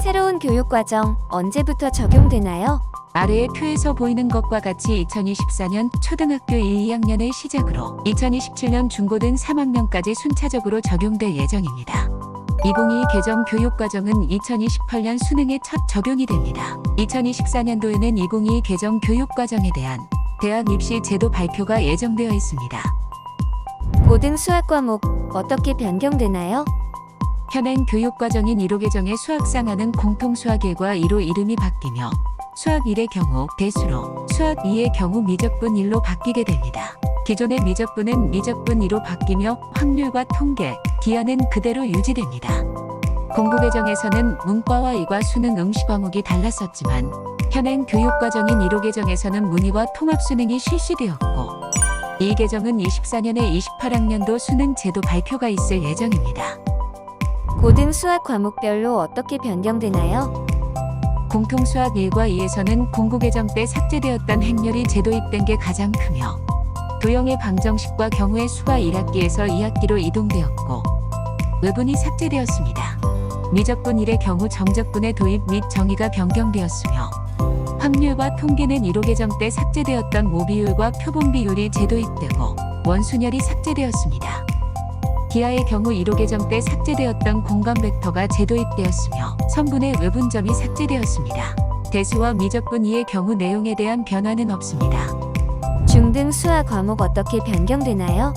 새로운 교육과정 언제부터 적용되나요? 아래의 표에서 보이는 것과 같이 2024년 초등학교 1, 2학년을 시작으로 2027년 중고 등 3학년까지 순차적으로 적용될 예정입니다. 2022 개정 교육과정은 2028년 수능에 첫 적용이 됩니다. 2024년도에는 2022 개정 교육과정에 대한 대학 입시 제도 발표가 예정되어 있습니다. 고등 수학 과목 어떻게 변경되나요? 현행 교육과정인 1호 개정의 수학상하는 공통수학 1과 2로 이름이 바뀌며 수학 1의 경우 대수로, 수학 2의 경우 미적분 1로 바뀌게 됩니다. 기존의 미적분은 미적분 2로 바뀌며 확률과 통계, 기하는 그대로 유지됩니다. 공부 개정에서는 문과와 이과 수능 응시 과목이 달랐었지만 현행 교육과정인 1호 개정에서는 문의와 통합 수능이 실시되었고 이 개정은 24년에 28학년도 수능 제도 발표가 있을 예정입니다. 고등 수학 과목별로 어떻게 변경되나요? 공통수학 1과 2에서는 공부 개정 때 삭제되었던 행렬이 제도입된 게 가장 크며 도형의 방정식과 경우의 수가 1학기에서 2학기로 이동되었고 외분이 삭제되었습니다. 미적분 1의 경우 정적분의 도입 및 정의가 변경되었으며 확률과 통계는 1호 개정 때 삭제되었던 모비율과 표본 비율이 재도입되고 원순열이 삭제되었습니다. 기하의 경우 1호 개정 때 삭제되었던 공간 벡터가 재도입되었으며 선분의 외분점이 삭제되었습니다. 대수와 미적분 2의 경우 내용에 대한 변화는 없습니다. 중등 수학 과목 어떻게 변경되나요?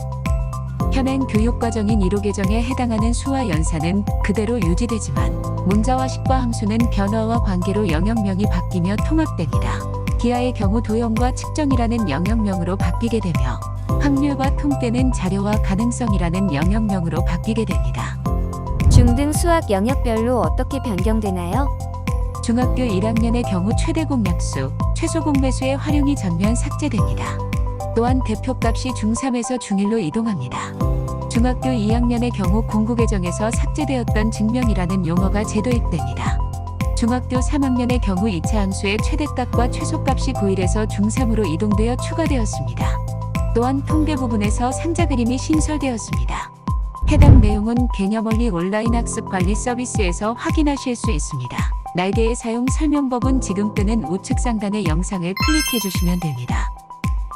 현행 교육과정인 1호 개정에 해당하는 수와 연산은 그대로 유지되지만 문자와 식과 함수는 변화와 관계로 영역명이 바뀌며 통합됩니다. 기하의 경우 도형과 측정이라는 영역명으로 바뀌게 되며 확률과 통계는 자료와 가능성이라는 영역명으로 바뀌게 됩니다. 중등 수학 영역별로 어떻게 변경되나요? 중학교 1학년의 경우 최대 공약수, 최소 공배수의 활용이 전면 삭제됩니다. 또한 대표값이 중3에서 중1로 이동합니다. 중학교 2학년의 경우 공부 개정에서 삭제되었던 증명이라는 용어가 재도입됩니다. 중학교 3학년의 경우 2차 함수의 최대값과 최소값이 고1에서 중3으로 이동되어 추가되었습니다. 또한 통계 부분에서 상자 그림이 신설되었습니다. 해당 내용은 개념원리 온라인 학습 관리 서비스에서 확인하실 수 있습니다. 날개의 사용 설명법은 지금 뜨는 우측 상단의 영상을 클릭해 주시면 됩니다.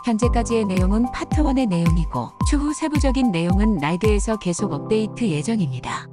현재까지의 내용은 파트 1의 내용이고 추후 세부적인 내용은 날개에서 계속 업데이트 예정입니다.